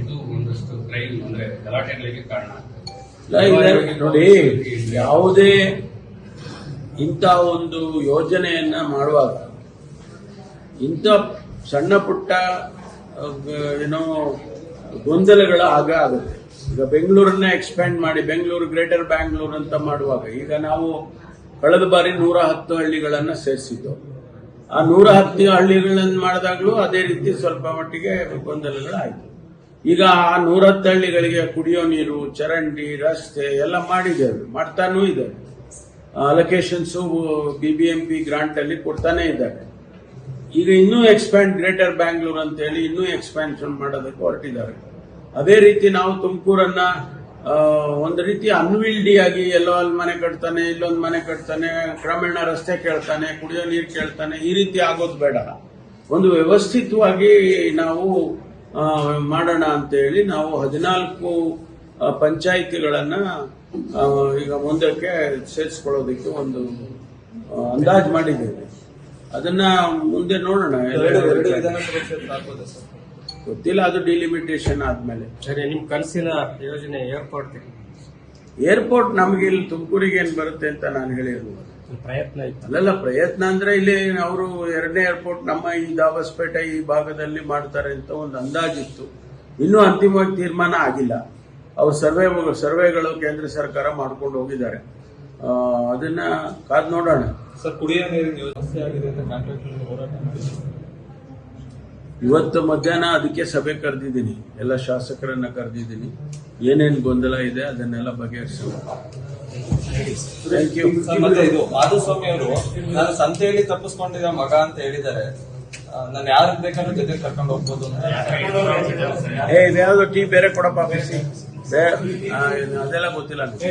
ಇದು ಒಂದಷ್ಟು ಕ್ರೈಮ್ ಅಂದ್ರೆ ಗಲಾಟೆಗಳಿಗೆ ಕಾರಣ ನೋಡಿ ಯಾವುದೇ ಇಂಥ ಒಂದು ಯೋಜನೆಯನ್ನ ಮಾಡುವಾಗ ಇಂಥ ಸಣ್ಣ ಪುಟ್ಟ ಏನೋ ಗೊಂದಲಗಳು ಆಗ ಆಗುತ್ತೆ. ಈಗ ಬೆಂಗಳೂರನ್ನ ಎಕ್ಸ್ಪ್ಯಾಂಡ್ ಮಾಡಿ ಬೆಂಗಳೂರು ಗ್ರೇಟರ್ ಬ್ಯಾಂಗ್ಳೂರ್ ಅಂತ ಮಾಡುವಾಗ ಈಗ ನಾವು ಕಳೆದ ಬಾರಿ ನೂರ ಹತ್ತು ಹಳ್ಳಿಗಳನ್ನ ಸೇರಿಸಿದ್ದು. ಆ ನೂರ ಹತ್ತು ಹಳ್ಳಿಗಳನ್ನ ಮಾಡಿದಾಗಲೂ ಅದೇ ರೀತಿ ಸ್ವಲ್ಪ ಮಟ್ಟಿಗೆ ಗೊಂದಲಗಳಾಯಿತು. ಈಗ ಆ ನೂರತ್ತು ಹಳ್ಳಿಗಳಿಗೆ ಕುಡಿಯೋ ನೀರು, ಚರಂಡಿ, ರಸ್ತೆ ಎಲ್ಲ ಮಾಡಿದ್ದೇವೆ. ಮಾಡ್ತಾನೂ ಇದ್ದಾರೆ. Allocations B B M P grant ಅಲ್ಲಿ ಕೊಡ್ತಾನೆ ಇದ್ದಾರೆ. ಈಗ ಇನ್ನೂ ಎಕ್ಸ್ಪ್ಯಾಂಡ್ ಗ್ರೇಟರ್ ಬ್ಯಾಂಗ್ಳೂರ್ ಅಂತ ಹೇಳಿ ಇನ್ನೂ ಎಕ್ಸ್ಪ್ಯಾನ್ಷನ್ ಮಾಡೋದಕ್ಕೆ ಹೊರಟಿದ್ದಾರೆ. ಅದೇ ರೀತಿ ನಾವು ತುಮಕೂರನ್ನ ಒಂದು ರೀತಿ ಅನ್ವಿಲ್ಡಿ ಆಗಿ ಎಲ್ಲೋ ಅಲ್ಲಿ ಮನೆ ಕಟ್ತಾನೆ, ಇಲ್ಲೊಂದು ಮನೆ ಕಟ್ತಾನೆ, ಕ್ರಮೇಣ ರಸ್ತೆ ಕೇಳ್ತಾನೆ, ಕುಡಿಯೋ ನೀರು ಕೇಳ್ತಾನೆ, ಈ ರೀತಿ ಆಗೋದು ಬೇಡ. ಒಂದು ವ್ಯವಸ್ಥಿತವಾಗಿ ನಾವು ಮಾಡೋಣ ಅಂತ ಹೇಳಿ ನಾವು ಹದಿನಾಲ್ಕು ಪಂಚಾಯಿತಿಗಳನ್ನ ಈಗ ಮುಂದಕ್ಕೆ ಸೇರಿಸ್ಕೊಳ್ಳೋದಕ್ಕೆ ಒಂದು ಅಂದಾಜು ಮಾಡಿದ್ದೇವೆ. ಅದನ್ನ ಮುಂದೆ ನೋಡೋಣ. ಗೊತ್ತಿಲ್ಲ ಅದು ಡಿಲಿಮಿಟೇಷನ್ ಆದ್ಮೇಲೆ. ಸರಿ ನಿಮ್ ಕನಸಿನ ಯೋಜನೆ ಏರ್ಪೋರ್ಟ್ ಏರ್ಪೋರ್ಟ್ ನಮಗೆ ಇಲ್ಲಿ ತುಮಕೂರಿಗೆ ಏನ್ ಬರುತ್ತೆ ಅಂತ ನಾನು ಹೇಳಿರ್ಬೋದು. ಪ್ರಯತ್ನ ಅಲ್ಲಲ್ಲ ಅಲ್ಲೆಲ್ಲ ಪ್ರಯತ್ನ ಅಂದ್ರೆ ಇಲ್ಲಿ ಅವರು ಎರಡನೇ ಏರ್ಪೋರ್ಟ್ ನಮ್ಮ ಈ ದಾಬಸ್ಪೇಟೆ ಈ ಭಾಗದಲ್ಲಿ ಮಾಡ್ತಾರೆ ಅಂತ ಒಂದು ಅಂದಾಜಿತ್ತು. ಇನ್ನೂ ಅಂತಿಮವಾಗಿ ತೀರ್ಮಾನ ಆಗಿಲ್ಲ. ಅವ್ರು ಸರ್ವೆ ಸರ್ವೆಗಳು ಕೇಂದ್ರ ಸರ್ಕಾರ ಮಾಡ್ಕೊಂಡು ಹೋಗಿದ್ದಾರೆ. ಆ, ಅದನ್ನ ಕಾದ್ ನೋಡೋಣ. ಸರ್ ಕುಡಿಯೋ ನೀರಿನ ವ್ಯವಸ್ಥೆ ಆಗಿದೆ ಅಂತ ಕಾಂಟ್ರಾಕ್ಟರ್ ಹೋರಾಟ ಇವತ್ತು ಮಧ್ಯಾಹ್ನ ಅದಕ್ಕೆ ಸಭೆ ಕರೆದಿದ್ದೀನಿ. ಎಲ್ಲ ಶಾಸಕರನ್ನ ಕರೆದಿದ್ದೀನಿ. ಏನೇನು ಗೊಂದಲ ಇದೆ ಅದನ್ನೆಲ್ಲ ಬಗೆಹರಿಸೋಣ. ಸರ್ ಮತ್ತೆ ಇದು ಮಾಧುಸ್ವಾಮಿ ಅವರು ನಾನು ಸಂತೆಯಲ್ಲಿ ತಪ್ಪಿಸ್ಕೊಂಡಿದ್ದ ಮಗ ಅಂತ ಹೇಳಿದ್ದಾರೆ. ನಾನು ಯಾರು ಬೇಕಾದ್ರೂ ಜೊತೆ ಕರ್ಕೊಂಡು ಹೋಗ್ಬೋದು ಅಂತ ಏ ಇದ್ಯಾವ್ದು ಟೀ ಬೇರೆ ಕೊಡಪ್ಪ ಬೇಸಿ. ಅದೆಲ್ಲ ಗೊತ್ತಿಲ್ಲ ನನಗೆ.